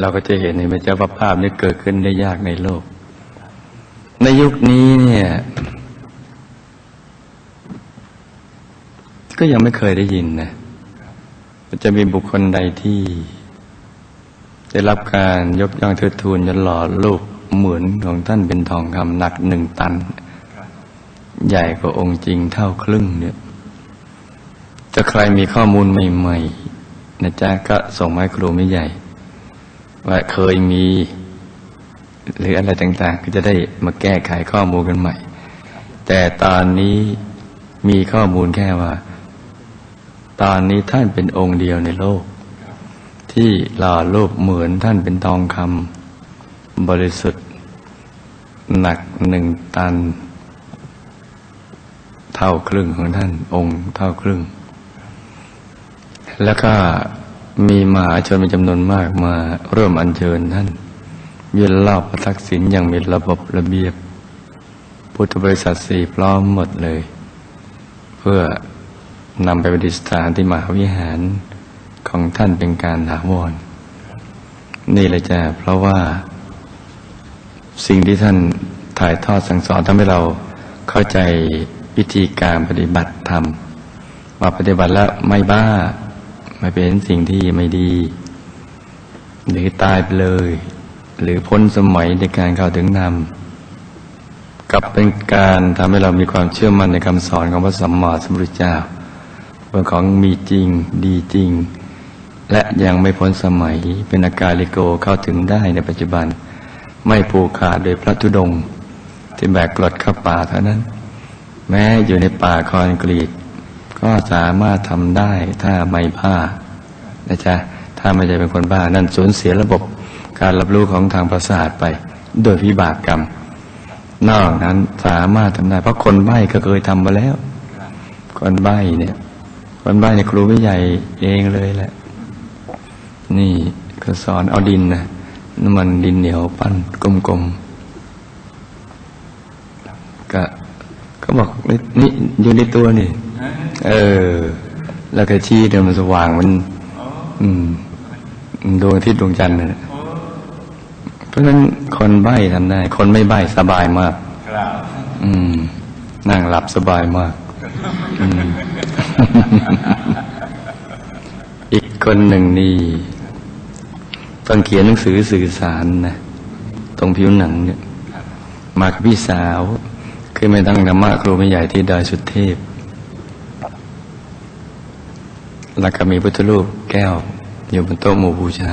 เราก็จะเห็นในพระเจ้าภาพนี้เกิดขึ้นได้ยากในโลก ในยุคนี้เนี่ย ก็ยังไม่เคยได้ยินนะจะมีบุคคลใดที่ ได้รับการยกย่องเทิดทูนจนหล่อรูปเหมือนของท่านเป็นทองคำหนักหนึ่งตัน ใหญ่กว่าองค์จริงเท่าครึ่งเนี่ยถ้าใครมีข้อมูลใหม่ๆนะจ๊ะก็ส่งมาให้ครูไม่ใหญ่ ว่าเคยมี หรืออะไรต่างๆ ก็จะได้มาแก้ไขข้อมูลกันใหม่ แต่ตอนนี้มีข้อมูลแค่ว่า ตอนนี้ท่านเป็นองค์เดียวในโลก ที่หล่อรูปเหมือนท่านเป็นทองคำบริสุทธิ์ หนักหนึ่งตัน เท่าครึ่งของท่านองค์เท่าครึ่ง แล้วก็ มีมหาชนเป็นจำนวนมากมาเริ่มอัญเชิญท่านเวียนรอบพระทักษิณอย่างมีระบบระเบียบ พุทธบริษัทสี่พร้อมหมดเลย เพื่อนำไปประดิษฐานที่มหาวิหารของท่านเป็นการถาวร นี่เลยจ้ะเพราะว่า สิ่งที่ท่านถ่ายทอดสั่งสอนทำให้เราเข้าใจวิธีการปฏิบัติธรรมว่าปฏิบัติแล้วไม่บ้า ไม่เป็นสิ่งที่ไม่ดี หรือตายไปเลย หรือพ้นสมัยในการเข้าถึงธรรมกลับเป็นการทำให้เรามีความเชื่อมั่นในคำสอนของพระสัมมาสัมพุทธเจ้าว่าของมีจริงดีจริง และยังไม่พ้นสมัยเป็นอาการลิโกเข้าถึงได้ในปัจจุบัน ไม่ผูกขาดโดยพระธุดงที่แบกกรดเข้าป่าเท่านั้น แม้อยู่ในป่าคอนกรีต ก็สามารถทำได้ถ้าไม่บ้านะจ๊ะถ้าไม่ใช่เป็นคนบ้านั่นสูญเสียระบบการรับรู้ของทางประสาทไป โดยวิบากกรรม นอกนั้นสามารถทำได้ เพราะคนใบ้ก็เคยทำมาแล้ว คนใบ้เนี่ย คนใบ้เนี่ยครูไม่ใหญ่เองเลยแหละ นี่ก็สอนเอาดินนะน้ำมันดินเหนียวปั้นกลมๆก็ก็บอกนี่อยู่ในตัวนี่ เออ แล้วก็ชี้เดินมันสว่างมัน อืมดวงอาทิตย์ดวงจันทร์นะเพราะฉะนั้นคนใบ้ทำได้ คนไม่ใบ้สบายมากครับอืม นั่งหลับสบายมากอืมอีกคนหนึ่งนี่ต้องเขียนหนังสือสื่อสารนะตรงผิวหนังเนี่ย มากับพี่สาว คือไม่ตั้งธรรมะครูไม่ใหญ่ที่ดอยสุเทพ แล้วก็มีพุทธรูปแก้ว อยู่บนโต๊ะหมู่บูชา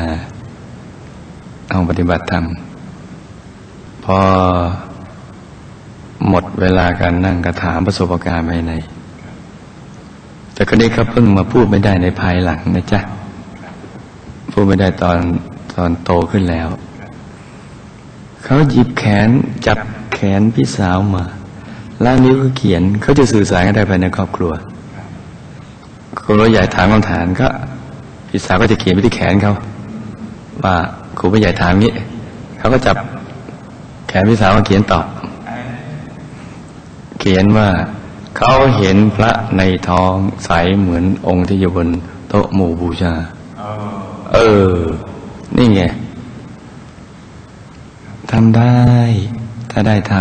เอาปฏิบัติธรรม พอหมดเวลาการนั่งกระถามประสบการณ์ภายใน แต่ก็นี้เขาเพิ่งมาพูดไม่ได้ในภายหลังนะจ๊ะ พูดไม่ได้ตอนตอนโตขึ้นแล้ว เขาหยิบแขนจับแขนพี่สาวมา แล้วนิ้วก็เขียนเขาจะสื่อสารกันได้ภายในครอบครัว ครูผู้ใหญ่ถามคำถามก็พี่สาวก็จะเขียนไปที่แขนเขาว่าครูผู้ใหญ่ถามงี้เขาก็จับแขนพี่สาวมาเขียนตอบ เขียนว่าเขาเห็นพระในท้องใสเหมือนองค์ที่อยู่บนโต๊ะหมู่บูชาเออ นี่ไงทำได้ ถ้าได้ท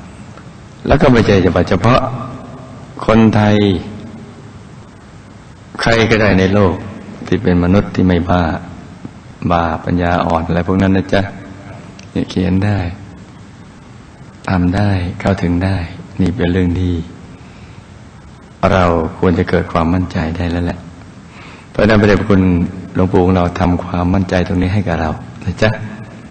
ำแล้วก็ไม่ใช่เฉพาะคนไทย ใครก็ได้ในโลกที่เป็นมนุษย์ที่ไม่บ้าบาปัญญาอ่อนอะไรพวกนั้นนะจ๊ะเนี่ยเขียนได้ทำได้เข้าถึงได้ นี่เป็นเรื่องที่เราควรจะเกิดความมั่นใจได้แล้วแหละเพราะนั้นพระเดชพระคุณหลวงปู่ของเราทำความมั่นใจตรงนี้ให้กับเรานะจ๊ะ